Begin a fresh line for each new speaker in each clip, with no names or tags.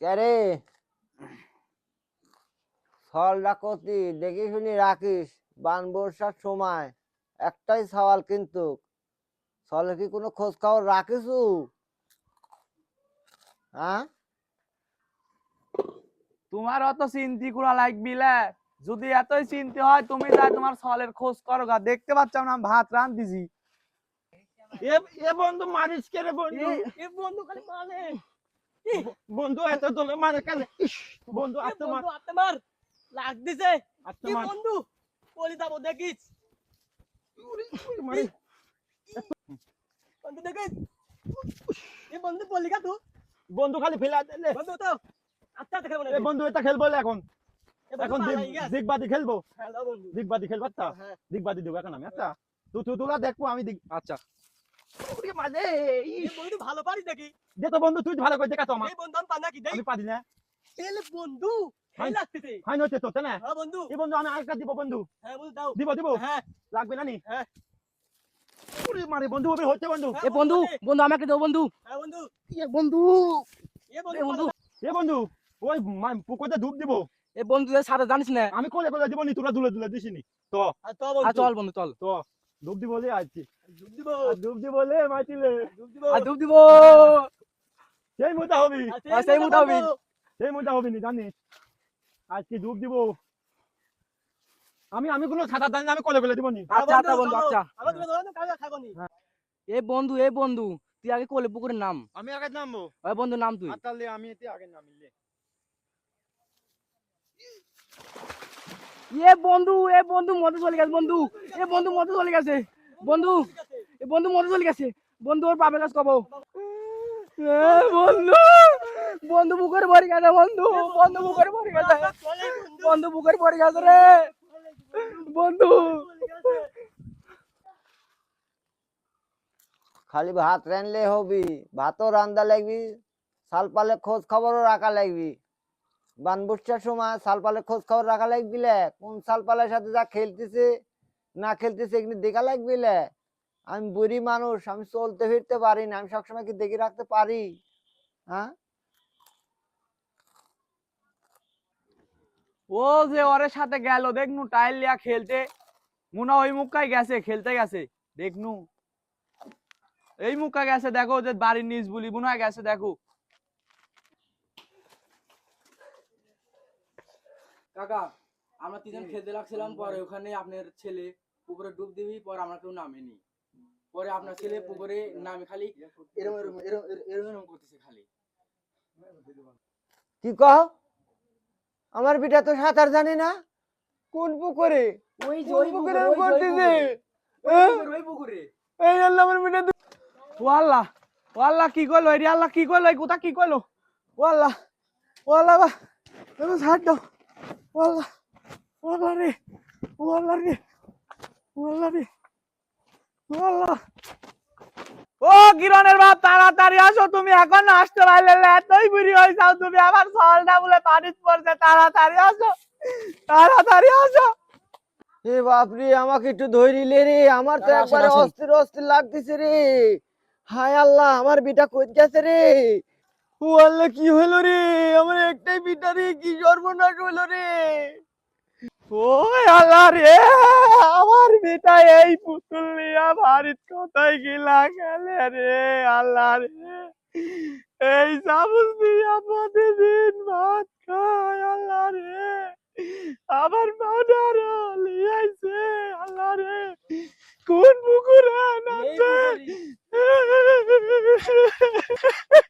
ক্যারে ফলটা কতি দেখি শুনি রাখিস বান বর্ষার সময় একটাই সওয়াল কিন্তু ফলে কি কোনো খোঁজ খবর রাখিসু? হ্যাঁ
তোমার অত চিন্তি করা লাগবি লে যদি এতই চিন্তি হয় তুমি যাই তোমার সলের খোঁজ করো গা দেখতে পাচ্ছ না আমি ভাত রান দিছি
এ এ বন্ধু মারিস কে রে বন্ধু
এ বন্ধু খালি মানে
বন্ধু এত তোলে মারে কেন? ইস, বন্ধু
এ
আত্ম মার।
বন্ধু মার। লাগ দিছে। কি বন্ধু? বলি যাব দেখিস। বন্ধু দেখিস। এ বন্ধু বলি কা তুই
বন্ধু খালি ফেলা দিলে
বন্ধু তো। আচ্ছা দেখে মনে
এ বন্ধু এটা খেলব এখন। এখন দিগ- দিগবাদি খেলব। দিগবাদি খেলব আচ্ছা।
হ্যাঁ।
দিগবাদি দেবো এখন আমি আচ্ছা। তুই তুই তোরা দেখব আমি আচ্ছা। ওরে মাঝে
এই বন্ধু ভালো পারিস নাকি?
দে তো বন্ধু তুই ভালো করে দেখা তো আমার
এই বন্ধু আমি পার নাকি? দেই।
আমি পারি না।
এলে বন্ধু
হাই।
লাগতেছে
হাই নইতে তো তাই না?
হ্যাঁ বন্ধু।
এই বন্ধু আমি আরেকটা দিব বন্ধু।
হ্যাঁ বন্ধু দাও।
দিব দিব?
হ্যাঁ।
লাগবে না নি?
হ্যাঁ।
ওরে মারে বন্ধু ওবে হচ্ছে বন্ধু।
হ্যাঁ,
এ বন্ধু বন্ধু আমাকে দাও বন্ধু।
হ্যাঁ বন্ধু।
এ বন্ধু।
এ বন্ধু
এ বন্ধু।
ওই পুকুরে ডুব দিব।
এ বন্ধু সাথে জানিস না।
আমি কোলে কোলে দিব নি তোরা দুলে দুলে দিসনি।
আর তো বন্ধু।
চল বন্ধু চল।
তো। ডুব দিব বলে আইছি।
ডুব দিব
ডুব দিব বলে মাইতিলে
ডুব দিব
আর ডুব দিব
সেই মোটা হবি।
আর সেই হবি।
সেই মোটা হবি। নি জানিস? আজকে ডুব দিব আমি আমি কোনো সাঁতার জানি আমি কোলে কোলে দিব নি
আচ্ছা আচ্ছা বন্ধু আচ্ছা।
আমার তুমি ধরো কাজ খাব নি।
এ বন্ধু এ বন্ধু তুই আগে কোলে পুকুরের নাম।
আমি আগে নামবো
ওই বন্ধু নাম তুই।
আতালে আমি এতে আগে নামিলে
এ বন্ধু এ বন্ধু মতে চলে গেছে, বন্ধু। এ বন্ধু মতে চলে গেছে, বন্ধু। এ বন্ধু মতে চলে গেছে। বন্ধু, ওর বাপের কাছে কব। বন্ধু বন্ধু বুকের ভরে গেছে, বন্ধু। বন্ধু বুকের ভরে গেছে।
বন্ধু
বুকের ভরে গেছে রে। বন্ধু।
খালি ভাত রানলে হবি, ভাতও রান্দা লাগবি সাল পালে খোঁজ খবরও রাখা লাগবি। বান বর্ষার সময় সাল পালে খোঁজ খবর রাখা লাগবি লে কোন সাল পালের সাথে যা খেলতেছে, না খেলতেছে, এগুলি দেখা লাগবি লে আমি বুড়ি মানুষ, আমি চলতে ফিরতে পারি না, আমি সবসময় কি দেখে রাখতে পারি? হ্যাঁ?
ও যে ওর সাথে গেল, দেখনু টাইল লিয়া খেলতে, মুনা ওই মুখাই গেছে, খেলতে গেছে, দেখনু। এই মুখা গেছে, দেখো যে বাড়ির নিচ বলি মুনা গেছে, দেখো।
কাকা আমরা তিনজন খেলতে লাগছিলাম পরে ওখানে আপনার ছেলে পুকুরে ডুব দিবি পরে আমরা কেউ নামেনি। পরে আপনার ছেলে পুকুরে নামে খালি এরম এরম এরম এরম এরম করতেছে খালি।
কি কহ আমার বিটা তো সাঁতার জানে না। কোন পুকুরে?
ওই
পুকুরে করতেছে
ওই পুকুরে।
এই আল্লাহ আমার বিটা তো-
ও আল্লাহ ও আল্লাহ কি করল এরি আল্লাহ কি করল এই কোথা কি করল ও আল্লাহ ও আল্লাহ বা তুমি ছাড় দাও। ও আল্লাহ ও রে রে রে কিরণের বাপ তাড়াতাড়ি আসো তুমি এখন আসতে পারলে এতই বুড়ি তুমি আমার সলটা বলে পানিত পড়ছে তাড়াতাড়ি আসো তাড়াতাড়ি আসো।
এ বাপরে আমাকে একটু ধরিলে রে আমার তো একবারে অস্থির অস্থির লাগতেছে রে। হায় আল্লাহ আমার বিটা কই গেছে রে? ও আল্লাহ কি হলো রে? আমার একটাই বিটা রে কি সর্বনাশ হলো রে?
ওই আল্লাহ রে আমার বেটা এই পুতুল নিয়া বাড়ির কোথায় গিলা গেলে রে? আল্লাহ রে এই চামচ দিয়া প্রতিদিন ভাত খায় আল্লাহ রে। আমার মাদার লিয়াইছে আল্লাহ রে। কোন পুকুরে নাচে?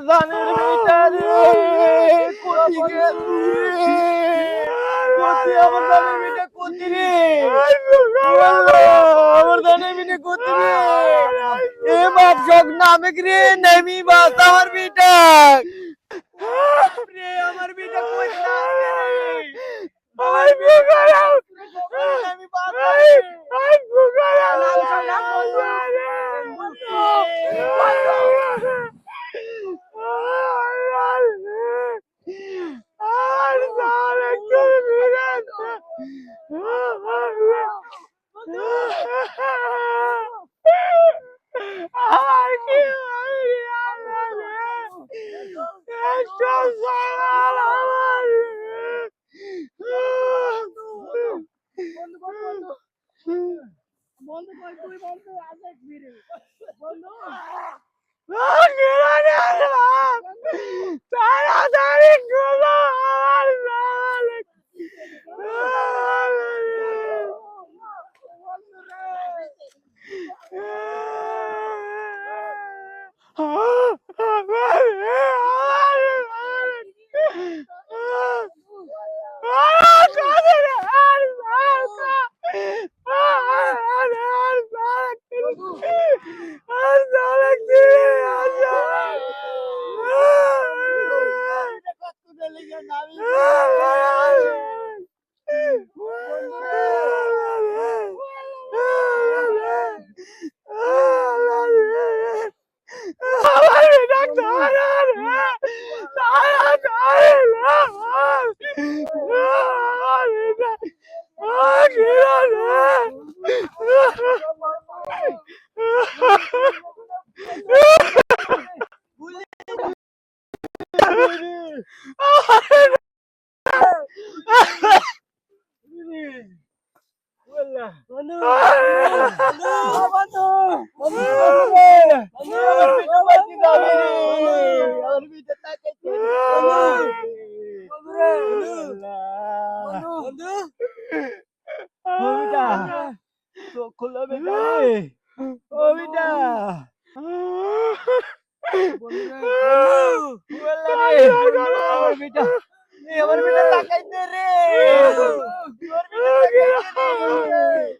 আমার
দানের বিটা রে। কোথায় গেছে কোথায় আমার দানের বিটা
করতে রে আমার নামে বাস আমার বেটা রে, আমার বেটা কই না
বন্ধু
বেটা আমার বেটা তাকাইতে রে আমার বেটা আমি মাঝে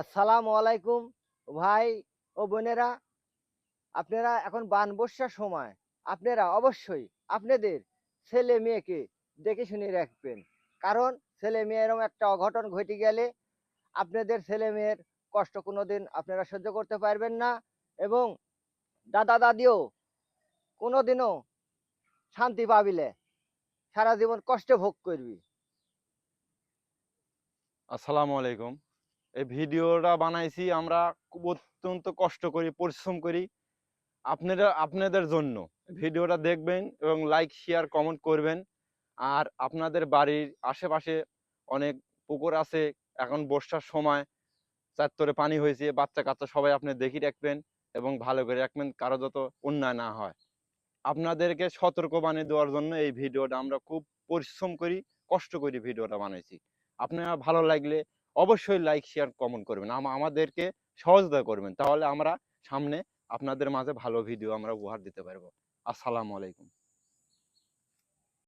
আসসালামু আলাইকুম ভাই ও বোনেরা। আপনারা এখন বান বর্ষার সময়। আপনারা অবশ্যই আপনাদের ছেলে মেয়েকে দেখে শুনে রাখবেন। কারণ ছেলে মেয়ে এরকম একটা অঘটন ঘটে গেলে আপনাদের ছেলে মেয়ের কষ্ট কোনোদিন আপনারা সহ্য করতে পারবেন না এবং দাদা দাদিও কোনোদিনও শান্তি পাবিলে। সারা জীবন কষ্ট ভোগ করবি।
আসসালামু আলাইকুম। এই ভিডিওটা বানাইছি আমরা অত্যন্ত কষ্ট করি, পরিশ্রম করি আপনারা, আপনাদের জন্য। ভিডিওটা দেখবেন এবং লাইক শেয়ার কমেন্ট করবেন। আর আপনাদের বাড়ির আশেপাশে অনেক পুকুর আছে, এখন বর্ষার সময় চারতরে পানি হয়েছে বাচ্চা কাচ্চা সবাই আপনি দেখি রাখবেন এবং ভালো করে রাখবেন, কারও যত অন্যায় না হয়। আপনাদেরকে সতর্ক বানিয়ে দেওয়ার জন্য এই ভিডিওটা আমরা খুব পরিশ্রম করি, কষ্ট করি ভিডিওটা বানাইছি। আপনারা ভালো লাগলে অবশ্যই লাইক শেয়ার কমেন্ট করবেন। আমাদেরকে সহযোগিতা করবেন। তাহলে আমরা সামনে আপনাদের মাঝে ভালো ভিডিও আমরা উপহার দিতে পারব। আসসালামু আলাইকুম।